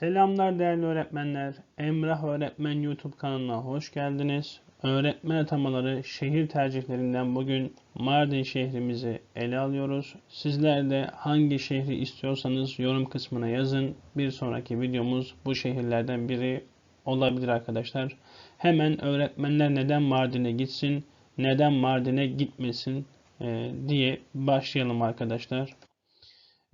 Selamlar değerli öğretmenler. Emrah Öğretmen YouTube kanalına hoş geldiniz. Öğretmen atamaları şehir tercihlerinden bugün Mardin şehrimizi ele alıyoruz. Sizler de hangi şehri istiyorsanız yorum kısmına yazın. Bir sonraki videomuz bu şehirlerden biri olabilir arkadaşlar. Hemen öğretmenler neden Mardin'e gitsin, neden Mardin'e gitmesin e, diye başlayalım arkadaşlar.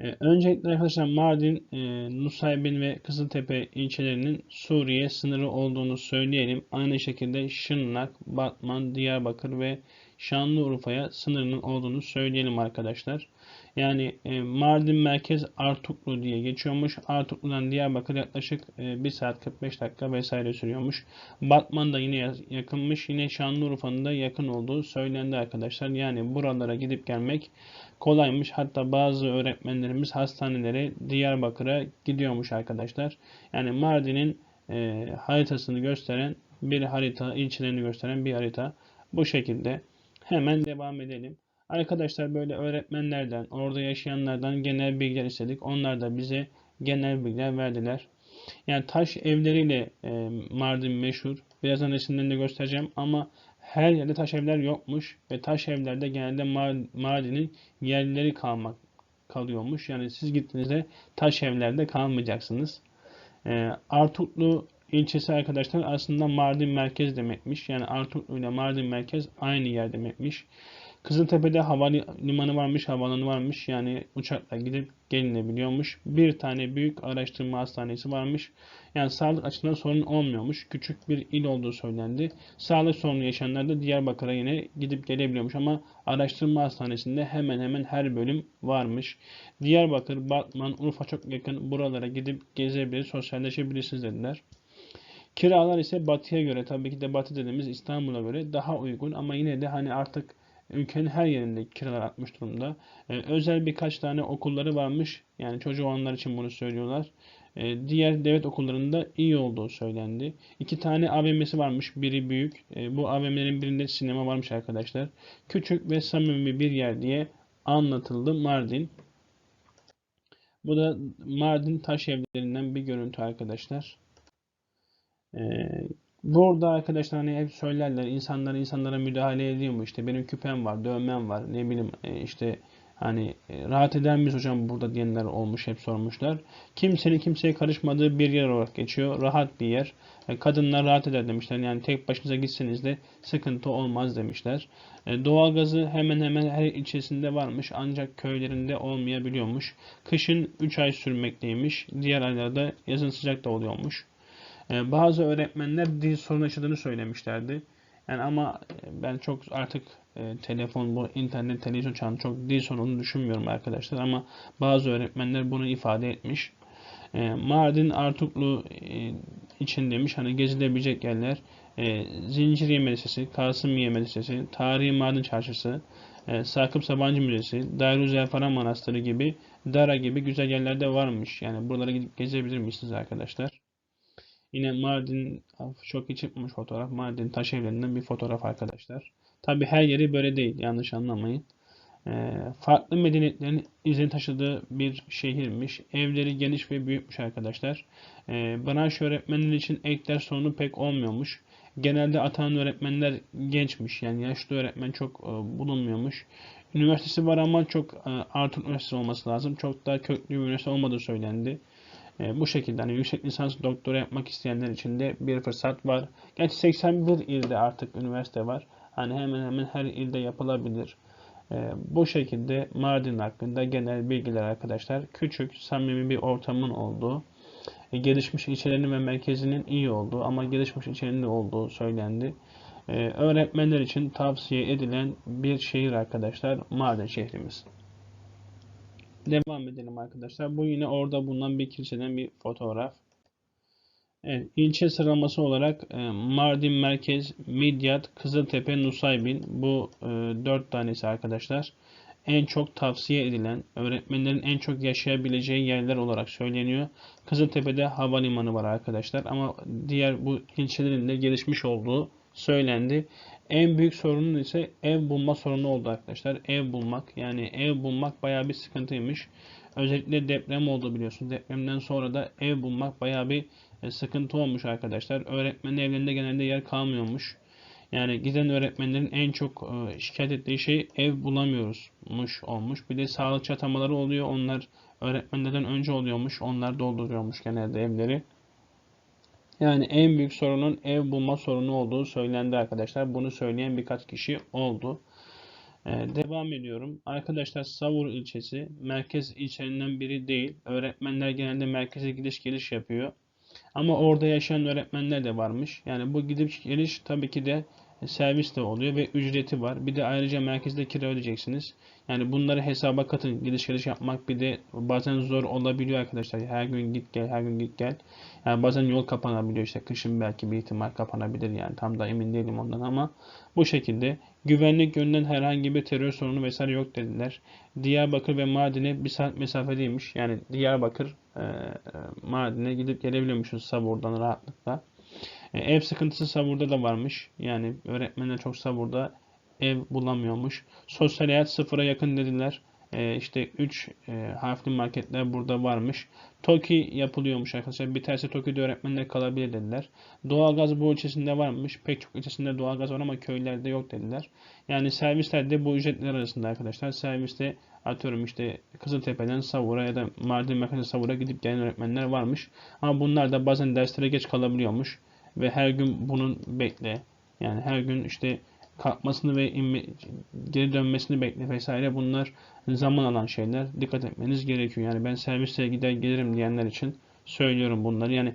Ee, öncelikle arkadaşlar Mardin, e, Nusaybin ve Kızıltepe ilçelerinin Suriye sınırı olduğunu söyleyelim. Aynı şekilde Şırnak, Batman, Diyarbakır ve Şanlıurfa'ya sınırının olduğunu söyleyelim arkadaşlar. Yani e, Mardin merkez Artuklu diye geçiyormuş. Artuklu'dan Diyarbakır yaklaşık e, 1 saat 45 dakika vesaire sürüyormuş. Batman da yine yakınmış. Yine Şanlıurfa'nın da yakın olduğu söylendi arkadaşlar. Yani buralara gidip gelmek kolaymış. Hatta bazı öğretmenlerimiz hastanelere Diyarbakır'a gidiyormuş arkadaşlar. Yani Mardin'in e, haritasını gösteren bir harita, ilçelerini gösteren bir harita. Bu şekilde hemen devam edelim. Arkadaşlar böyle öğretmenlerden, orada yaşayanlardan genel bilgiler istedik. Onlar da bize genel bilgiler verdiler. Yani taş evleriyle e, Mardin meşhur. Birazdan resimlerini de göstereceğim ama her yerde taş evler yokmuş ve taş evlerde genelde Mardin'in yerleri kalmak kalıyormuş. Yani siz gittiğinizde taş evlerde kalmayacaksınız. E, Artuklu ilçesi arkadaşlar aslında Mardin merkez demekmiş. Yani Artuklu ile Mardin merkez aynı yer demekmiş. Kızıltepe'de havalimanı varmış, havalanı varmış. Yani uçakla gidip gelinebiliyormuş. Bir tane büyük araştırma hastanesi varmış. Yani sağlık açısından sorun olmuyormuş. Küçük bir il olduğu söylendi. Sağlık sorunu yaşayanlar da Diyarbakır'a yine gidip gelebiliyormuş ama araştırma hastanesinde hemen hemen her bölüm varmış. Diyarbakır, Batman, Urfa çok yakın. Buralara gidip gezebilir, sosyalleşebilirsiniz dediler. Kiralar ise batıya göre tabii ki de batı dediğimiz İstanbul'a göre daha uygun ama yine de hani artık ülkenin her yerinde kiralar artmış durumda. Ee, özel birkaç tane okulları varmış. Yani çocuğu olanlar için bunu söylüyorlar. Ee, diğer devlet okullarında iyi olduğu söylendi. İki tane AVM'si varmış. Biri büyük. Ee, bu AVM'lerin birinde sinema varmış arkadaşlar. Küçük ve samimi bir yer diye anlatıldı Mardin. Bu da Mardin taş evlerinden bir görüntü arkadaşlar. Ee, Burada arkadaşlar hani hep söylerler insanlar insanlara müdahale ediyor mu işte benim küpem var dövmem var ne bileyim e, işte hani e, rahat eder miyiz hocam burada diyenler olmuş hep sormuşlar. Kimsenin kimseye karışmadığı bir yer olarak geçiyor rahat bir yer. E, kadınlar rahat eder demişler yani tek başınıza gitseniz de sıkıntı olmaz demişler. Doğalgazı hemen hemen her ilçesinde varmış ancak köylerinde olmayabiliyormuş. Kışın 3 ay sürmekteymiş diğer aylarda yazın sıcak da oluyormuş. Ee, bazı öğretmenler dil sorunu yaşadığını söylemişlerdi. Yani ama e, ben çok artık e, telefon, bu internet, televizyon çağında çok dil sorununu düşünmüyorum arkadaşlar. Ama bazı öğretmenler bunu ifade etmiş. E, Mardin Artuklu e, için demiş hani gezilebilecek yerler. E, Zinciriye Medresesi, Kasımiye Medresesi, Tarihi Mardin Çarşısı, Sakıp Sabancı Müzesi, Darüzelfara Manastırı gibi, Dara gibi güzel yerlerde varmış. Yani buralara gidip gezebilir misiniz arkadaşlar? Yine Mardin çok iyi çıkmış fotoğraf. Mardin taş evlerinden bir fotoğraf arkadaşlar. Tabi her yeri böyle değil. Yanlış anlamayın. E, farklı medeniyetlerin izini taşıdığı bir şehirmiş. Evleri geniş ve büyükmüş arkadaşlar. E, branş öğretmenler için ek ders sorunu pek olmuyormuş. Genelde atanan öğretmenler gençmiş. Yani yaşlı öğretmen çok e, bulunmuyormuş. Üniversitesi var ama çok e, Artur Üniversitesi olması lazım. Çok daha köklü bir üniversite olmadığı söylendi. E, bu şekilde hani yüksek lisans doktora yapmak isteyenler için de bir fırsat var. Gerçi 81 ilde artık üniversite var. Hani hemen hemen her ilde yapılabilir. E, bu şekilde Mardin hakkında genel bilgiler arkadaşlar. Küçük, samimi bir ortamın olduğu, e, gelişmiş ilçelerinin ve merkezinin iyi olduğu ama gelişmiş ilçelerinin olduğu söylendi. E, öğretmenler için tavsiye edilen bir şehir arkadaşlar Mardin şehrimiz. Devam edelim arkadaşlar. Bu yine orada bulunan bir kiliseden bir fotoğraf. Evet, ilçe sıralaması olarak e, Mardin Merkez, Midyat, Kızıltepe, Nusaybin bu e, 4 tanesi arkadaşlar. En çok tavsiye edilen, öğretmenlerin en çok yaşayabileceği yerler olarak söyleniyor. Kızıltepe'de havalimanı var arkadaşlar ama diğer bu ilçelerin de gelişmiş olduğu söylendi. En büyük sorunun ise ev bulma sorunu oldu arkadaşlar. Ev bulmak yani ev bulmak bayağı bir sıkıntıymış. özellikle deprem oldu biliyorsunuz. Depremden sonra da ev bulmak bayağı bir e, sıkıntı olmuş arkadaşlar. Öğretmen evlerinde genelde yer kalmıyormuş. Yani giden öğretmenlerin en çok e, şikayet ettiği şey ev bulamıyoruzmuş olmuş. Bir de sağlık çatamaları oluyor. Onlar öğretmenlerden önce oluyormuş. Onlar dolduruyormuş genelde evleri. Yani en büyük sorunun ev bulma sorunu olduğu söylendi arkadaşlar. Bunu söyleyen birkaç kişi oldu. Ee, devam ediyorum. Arkadaşlar Savur ilçesi merkez ilçelerinden biri değil. Öğretmenler genelde merkeze gidiş geliş yapıyor. Ama orada yaşayan öğretmenler de varmış. Yani bu gidip geliş tabii ki de servis de oluyor ve ücreti var. Bir de ayrıca merkezde kira ödeyeceksiniz. Yani bunları hesaba katın. Gidiş geliş yapmak bir de bazen zor olabiliyor arkadaşlar. Her gün git gel, her gün git gel. Yani bazen yol kapanabiliyor işte. Kışın belki bir ihtimal kapanabilir yani. Tam da emin değilim ondan ama bu şekilde güvenlik yönünden herhangi bir terör sorunu vesaire yok dediler. Diyarbakır ve Mardin'e bir saat mesafedeymiş. Yani Diyarbakır e, Mardin'e gidip gelebiliyormuşuz Sabur'dan rahatlıkla. E, ev sıkıntısı Sabur'da da varmış. Yani öğretmenler çok Sabur'da ev bulamıyormuş. Sosyal hayat sıfıra yakın dediler. E, işte 3 e, harfli marketler burada varmış. TOKİ yapılıyormuş arkadaşlar. Biterse TOKİ'de öğretmenler kalabilir dediler. Doğalgaz bu ilçesinde varmış. Pek çok ilçesinde doğalgaz var ama köylerde yok dediler. Yani servisler de bu ücretler arasında arkadaşlar. Serviste atıyorum işte Kızıltepe'den Savur'a ya da Mardin Merkez'e Savur'a gidip gelen öğretmenler varmış. Ama bunlar da bazen derslere geç kalabiliyormuş. Ve her gün bunun bekle. Yani her gün işte kalkmasını ve inme, geri dönmesini bekle vesaire bunlar zaman alan şeyler. Dikkat etmeniz gerekiyor. Yani ben servise gider gelirim diyenler için söylüyorum bunları. Yani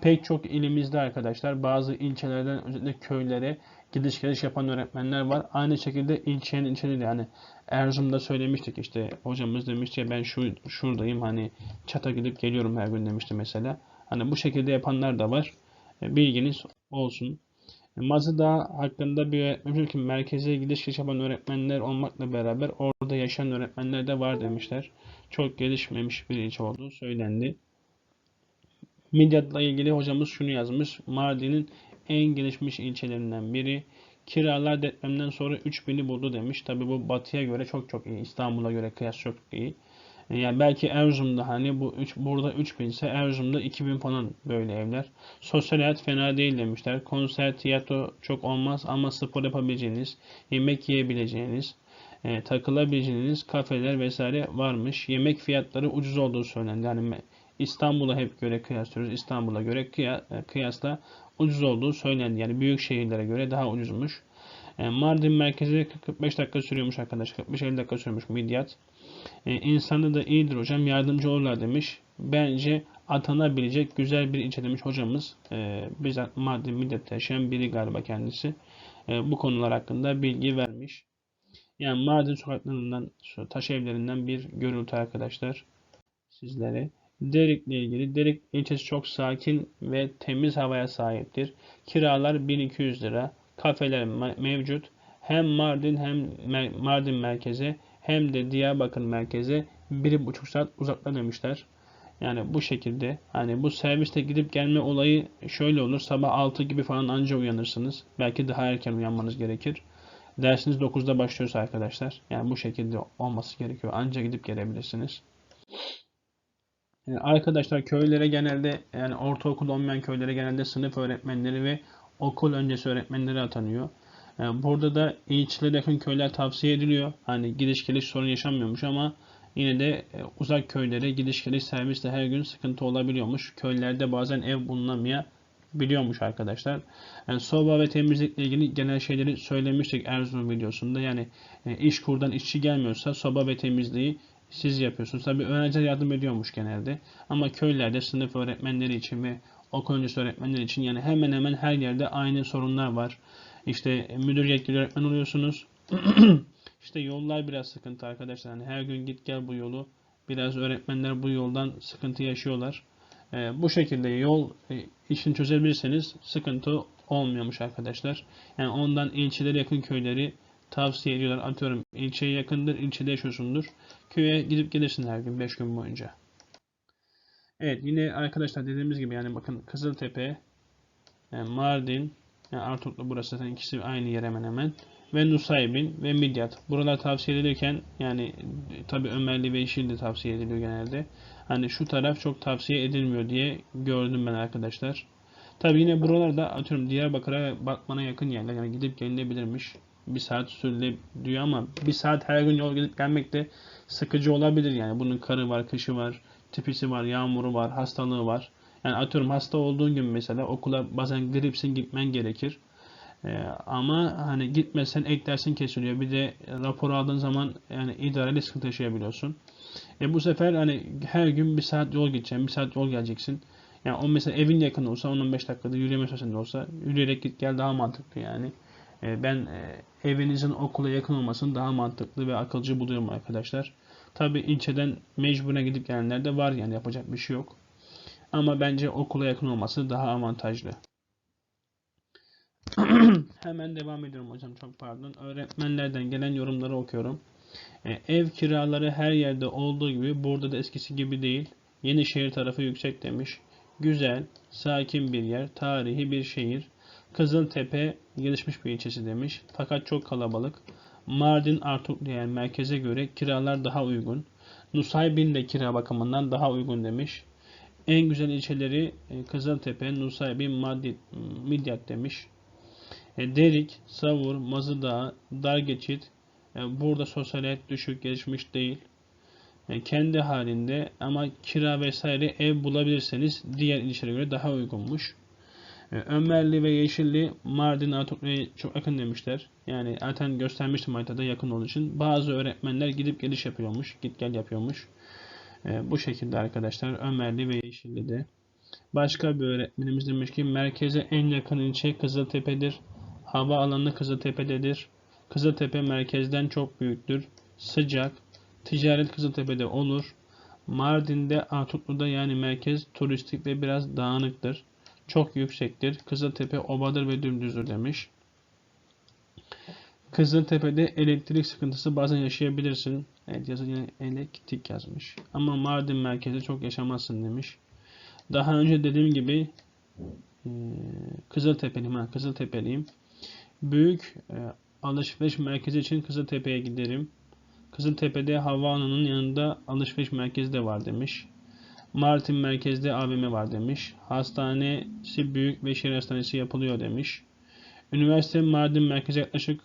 pek çok ilimizde arkadaşlar bazı ilçelerden özellikle köylere gidiş geliş yapan öğretmenler var. Aynı şekilde ilçenin de yani Erzurum'da söylemiştik işte hocamız demişti ya ben şu şuradayım hani çata gidip geliyorum her gün demişti mesela. Hani bu şekilde yapanlar da var. Bilginiz olsun. Mazıdağ hakkında bir öğretmen ki merkeze gidiş yapan öğretmenler olmakla beraber orada yaşayan öğretmenler de var demişler. Çok gelişmemiş bir ilçe olduğu söylendi. Midyat'la ilgili hocamız şunu yazmış. Mardin'in en gelişmiş ilçelerinden biri. Kiralar depremden sonra 3000'i buldu demiş. Tabi bu batıya göre çok çok iyi. İstanbul'a göre kıyas çok iyi. Yani belki Erzurum'da hani bu üç, burada 3000 ise Erzurum'da 2000 falan böyle evler. Sosyal hayat fena değil demişler. Konser, tiyatro çok olmaz ama spor yapabileceğiniz, yemek yiyebileceğiniz, e, takılabileceğiniz kafeler vesaire varmış. Yemek fiyatları ucuz olduğu söylendi. Yani İstanbul'a hep göre kıyaslıyoruz. İstanbul'a göre e, kıyasla ucuz olduğu söylendi. Yani büyük şehirlere göre daha ucuzmuş. E, Mardin merkezi 45 dakika sürüyormuş arkadaşlar. 45-50 dakika sürmüş Midyat. E, insanı da iyidir hocam yardımcı olurlar demiş. Bence atanabilecek güzel bir ilçe demiş hocamız. E, bizzat Mardin Midyat'ta yaşayan biri galiba kendisi. E, bu konular hakkında bilgi vermiş. Yani Mardin sokaklarından, taş evlerinden bir görüntü arkadaşlar sizlere. Derik'le ilgili. Derik ilçesi çok sakin ve temiz havaya sahiptir. Kiralar 1200 lira. Kafeler mevcut. Hem Mardin hem Mardin merkeze hem de Diyarbakır merkeze 1,5 saat uzakta demişler. Yani bu şekilde hani bu serviste gidip gelme olayı şöyle olur. Sabah 6 gibi falan anca uyanırsınız. Belki daha erken uyanmanız gerekir. Dersiniz 9'da başlıyorsa arkadaşlar. Yani bu şekilde olması gerekiyor. Anca gidip gelebilirsiniz. Yani arkadaşlar köylere genelde yani ortaokul olmayan köylere genelde sınıf öğretmenleri ve okul öncesi öğretmenleri atanıyor. Yani burada da ilçelere yakın köyler tavsiye ediliyor. Hani gidiş geliş sorun yaşanmıyormuş ama yine de e, uzak köylere gidiş geliş servisle her gün sıkıntı olabiliyormuş. Köylerde bazen ev bulunamaya arkadaşlar. Yani soba ve temizlikle ilgili genel şeyleri söylemiştik Erzurum videosunda. Yani e, iş kurdan işçi gelmiyorsa soba ve temizliği siz yapıyorsunuz. Tabi öğrenciler yardım ediyormuş genelde. Ama köylerde sınıf öğretmenleri için ve okul öncesi öğretmenleri için yani hemen hemen her yerde aynı sorunlar var. İşte müdür yetkili öğretmen oluyorsunuz. İşte yollar biraz sıkıntı arkadaşlar. Yani her gün git gel bu yolu. Biraz öğretmenler bu yoldan sıkıntı yaşıyorlar. Ee, bu şekilde yol e, işini çözebilirseniz sıkıntı olmuyormuş arkadaşlar. Yani ondan ilçelere yakın köyleri tavsiye ediyorlar. Atıyorum ilçeye yakındır, ilçede yaşıyorsundur. Köye gidip gelirsin her gün 5 gün boyunca. Evet yine arkadaşlar dediğimiz gibi yani bakın Kızıltepe, yani Mardin, yani Artuk'la burası zaten ikisi aynı yer hemen hemen. ve Nusaybin ve Midyat. Buralar tavsiye edilirken yani tabi Ömerli ve Yeşil tavsiye ediliyor genelde. Hani şu taraf çok tavsiye edilmiyor diye gördüm ben arkadaşlar. Tabi yine buralarda atıyorum Diyarbakır'a Batman'a yakın yerler yani gidip gelinebilirmiş. Bir saat sürülebiliyor ama bir saat her gün yol gidip gelmek de sıkıcı olabilir yani. Bunun karı var, kışı var, tipisi var, yağmuru var, hastalığı var. Yani atıyorum hasta olduğun gün mesela okula bazen gripsin gitmen gerekir. Ee, ama hani gitmesen ek dersin kesiliyor. Bir de rapor aldığın zaman yani idareli sıkıntı yaşayabiliyorsun. E bu sefer hani her gün bir saat yol gideceksin, bir saat yol geleceksin. Yani o mesela evin yakın olsa 10-15 dakikada yürüme mesafesinde olsa yürüyerek git gel daha mantıklı yani. E, ben e, evinizin okula yakın olmasını daha mantıklı ve akılcı buluyorum arkadaşlar. Tabi ilçeden mecburen gidip gelenler de var yani yapacak bir şey yok. Ama bence okula yakın olması daha avantajlı. Hemen devam ediyorum hocam çok pardon. Öğretmenlerden gelen yorumları okuyorum. E, ev kiraları her yerde olduğu gibi burada da eskisi gibi değil. Yenişehir tarafı yüksek demiş. Güzel, sakin bir yer, tarihi bir şehir. Kızıltepe gelişmiş bir ilçesi demiş. Fakat çok kalabalık. Mardin Artuklu yani merkeze göre kiralar daha uygun. Nusaybin de kira bakımından daha uygun demiş. En güzel ilçeleri e, Kızıltepe, Nusaybin, Madid, Midyat demiş. E, Derik, Savur, Mazıdağ, Dargeçit e, burada sosyal hayat düşük gelişmiş değil. Kendi halinde ama kira vesaire ev bulabilirseniz diğer ilçelere göre daha uygunmuş. Ömerli ve Yeşilli Mardin Artuklu'ya çok yakın demişler. Yani zaten göstermiştim haritada yakın olduğu için. Bazı öğretmenler gidip geliş yapıyormuş. Git gel yapıyormuş. Bu şekilde arkadaşlar Ömerli ve Yeşilli'de. Başka bir öğretmenimiz demiş ki merkeze en yakın ilçe Kızıltepe'dir. Hava alanı Kızıltepe'dedir. Kızıltepe merkezden çok büyüktür. Sıcak. Ticaret Kızıltepe'de olur. Mardin'de Artuklu'da yani merkez turistik ve biraz dağınıktır. Çok yüksektir. Kızıltepe obadır ve dümdüzdür demiş. Kızıltepe'de elektrik sıkıntısı bazen yaşayabilirsin. Evet yazı yine elektrik yazmış. Ama Mardin merkezde çok yaşamazsın demiş. Daha önce dediğim gibi Kızıltepe'liyim. Ha, Kızıltepe'liyim. Büyük e, alışveriş merkezi için Kızıltepe'ye giderim. Kızıltepe'de havaalanının yanında alışveriş merkezi de var demiş. Martin merkezde AVM var demiş. Hastanesi büyük ve şehir hastanesi yapılıyor demiş. Üniversite Mardin merkeze yaklaşık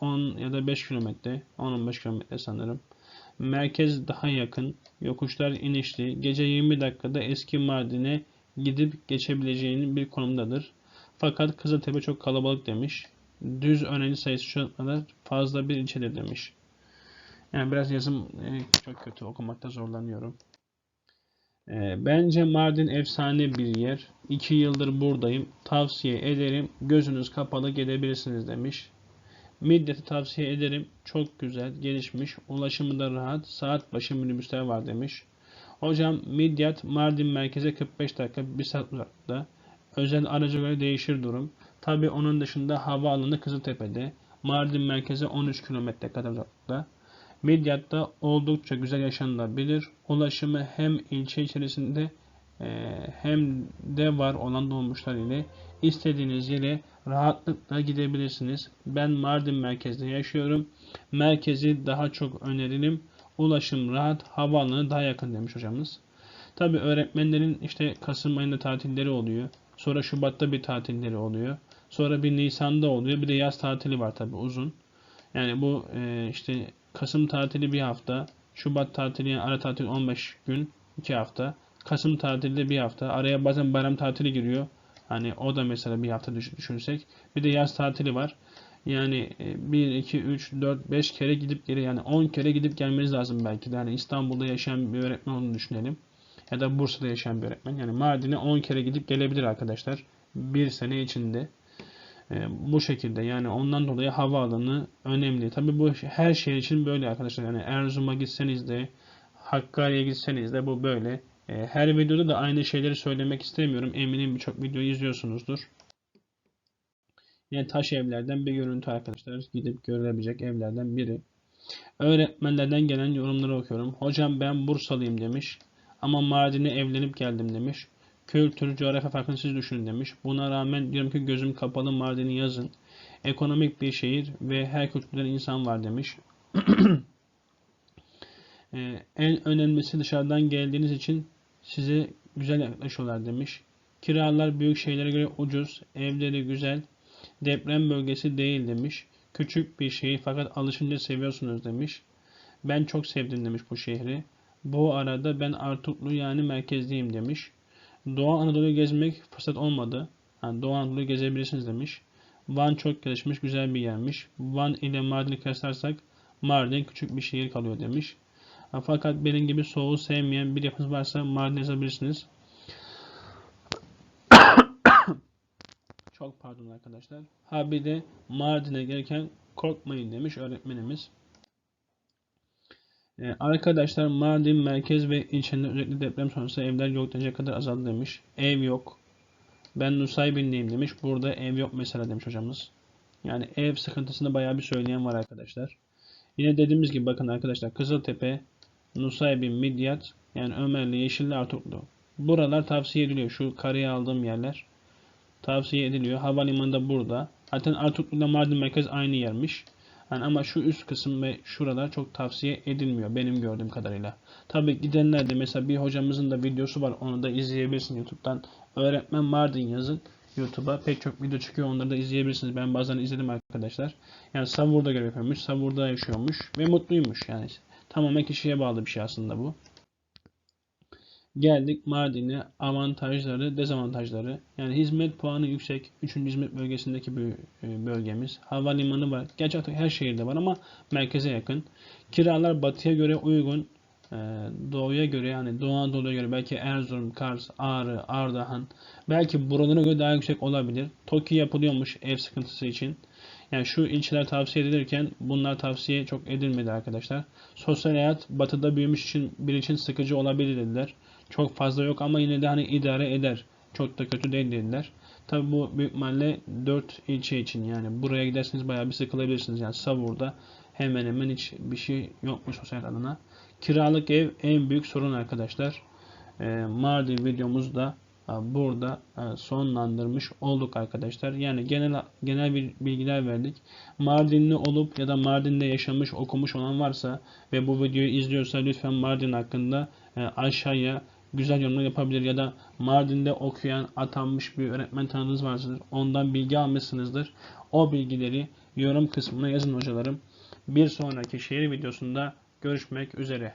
10 ya da 5 kilometre, 10-15 kilometre sanırım. Merkez daha yakın, yokuşlar inişli, gece 20 dakikada eski Mardin'e gidip geçebileceğinin bir konumdadır. Fakat Kızıltepe çok kalabalık demiş. Düz öğrenci sayısı şu kadar fazla bir ilçedir demiş. Yani biraz yazım çok kötü okumakta zorlanıyorum. Bence Mardin efsane bir yer. 2 yıldır buradayım. Tavsiye ederim. Gözünüz kapalı gelebilirsiniz demiş. Midyat'ı tavsiye ederim. Çok güzel, gelişmiş. Ulaşımı da rahat. Saat başı minibüsler var demiş. Hocam Midyat Mardin merkeze 45 dakika 1 saat uzaklıkta. Özel araca göre değişir durum. Tabi onun dışında havaalanı Kızıltepe'de. Mardin merkeze 13 kilometre kadar uzaklıkta. Midyat'ta oldukça güzel yaşanılabilir. Ulaşımı hem ilçe içerisinde hem de var olan dolmuşlar ile istediğiniz yere rahatlıkla gidebilirsiniz. Ben Mardin merkezde yaşıyorum. Merkezi daha çok öneririm. Ulaşım rahat, havaalanı daha yakın demiş hocamız. Tabi öğretmenlerin işte Kasım ayında tatilleri oluyor. Sonra Şubat'ta bir tatilleri oluyor. Sonra bir Nisan'da oluyor. Bir de yaz tatili var tabi uzun. Yani bu e, işte Kasım tatili bir hafta. Şubat tatili yani ara tatil 15 gün 2 hafta. Kasım tatili bir hafta. Araya bazen bayram tatili giriyor. Hani o da mesela bir hafta düşünsek. Bir de yaz tatili var. Yani 1, 2, 3, 4, 5 kere gidip geri yani 10 kere gidip gelmeniz lazım belki de. Yani İstanbul'da yaşayan bir öğretmen olduğunu düşünelim. Ya da Bursa'da yaşayan bir öğretmen. Yani Mardin'e 10 kere gidip gelebilir arkadaşlar. Bir sene içinde. E, bu şekilde yani ondan dolayı havaalanı önemli. Tabi bu her şey için böyle arkadaşlar. Yani Erzurum'a gitseniz de Hakkari'ye gitseniz de bu böyle. E, her videoda da aynı şeyleri söylemek istemiyorum. Eminim birçok video izliyorsunuzdur. Yani taş evlerden bir görüntü arkadaşlar. Gidip görülebilecek evlerden biri. Öğretmenlerden gelen yorumları okuyorum. Hocam ben Bursalıyım demiş. Ama Mardin'e evlenip geldim demiş. Kültür, coğrafya farkını siz düşünün demiş. Buna rağmen diyorum ki gözüm kapalı Mardin'i yazın. Ekonomik bir şehir ve her kültürden insan var demiş. Ee, en önemlisi dışarıdan geldiğiniz için size güzel yaklaşıyorlar demiş. Kiralar büyük şehirlere göre ucuz, evleri güzel, deprem bölgesi değil demiş. Küçük bir şehir fakat alışınca seviyorsunuz demiş. Ben çok sevdim demiş bu şehri. Bu arada ben Artuklu yani merkezdeyim demiş. Doğu Anadolu'yu gezmek fırsat olmadı. Yani Doğu Anadolu'yu gezebilirsiniz demiş. Van çok gelişmiş, güzel bir yermiş. Van ile Mardin'i kıyaslarsak Mardin küçük bir şehir kalıyor demiş. Fakat benim gibi soğuğu sevmeyen bir yapınız varsa Mardin yazabilirsiniz. Çok pardon arkadaşlar. Ha bir de Mardin'e gelirken korkmayın demiş öğretmenimiz. Ee, arkadaşlar Mardin merkez ve ilçelerinde özellikle deprem sonrası evler yok denecek kadar azaldı demiş. Ev yok. Ben Nusaybin'deyim demiş. Burada ev yok mesela demiş hocamız. Yani ev sıkıntısını bayağı bir söyleyen var arkadaşlar. Yine dediğimiz gibi bakın arkadaşlar Kızıltepe, Nusaybin, Midyat yani Ömerli, Yeşilli, Artuklu. Buralar tavsiye ediliyor. Şu kareye aldığım yerler tavsiye ediliyor. Havalimanı da burada. Zaten Artuklu ile Mardin merkez aynı yermiş. Yani ama şu üst kısım ve şuralar çok tavsiye edilmiyor benim gördüğüm kadarıyla. Tabi gidenler de mesela bir hocamızın da videosu var. Onu da izleyebilirsin YouTube'dan. Öğretmen Mardin yazın. YouTube'a pek çok video çıkıyor. Onları da izleyebilirsiniz. Ben bazen izledim arkadaşlar. Yani Savur'da görev yapıyormuş. Savur'da yaşıyormuş. Ve mutluymuş yani. Tamamen kişiye bağlı bir şey aslında bu. Geldik Mardin'e avantajları, dezavantajları. Yani hizmet puanı yüksek. 3. hizmet bölgesindeki bir e, bölgemiz. Havalimanı var. Gerçi artık her şehirde var ama merkeze yakın. Kiralar batıya göre uygun. e, Doğuya göre yani Doğu Anadolu'ya göre belki Erzurum, Kars, Ağrı, Ardahan belki buralara göre daha yüksek olabilir. TOKİ yapılıyormuş ev sıkıntısı için. Yani şu ilçeler tavsiye edilirken bunlar tavsiye çok edilmedi arkadaşlar. Sosyal hayat batıda büyümüş için bir için sıkıcı olabilir dediler. Çok fazla yok ama yine de hani idare eder. Çok da kötü değil dediler. Tabi bu büyük ihtimalle 4 ilçe için yani buraya giderseniz bayağı bir sıkılabilirsiniz. Yani Savur'da hemen hemen hiç bir şey yokmuş sosyal adına. Kiralık ev en büyük sorun arkadaşlar. Ee, Mardin videomuzda burada sonlandırmış olduk arkadaşlar. Yani genel genel bir bilgiler verdik. Mardinli olup ya da Mardin'de yaşamış, okumuş olan varsa ve bu videoyu izliyorsa lütfen Mardin hakkında e, aşağıya güzel yorumlar yapabilir ya da Mardin'de okuyan, atanmış bir öğretmen tanıdığınız vardır. Ondan bilgi almışsınızdır. O bilgileri yorum kısmına yazın hocalarım. Bir sonraki şehir videosunda görüşmek üzere.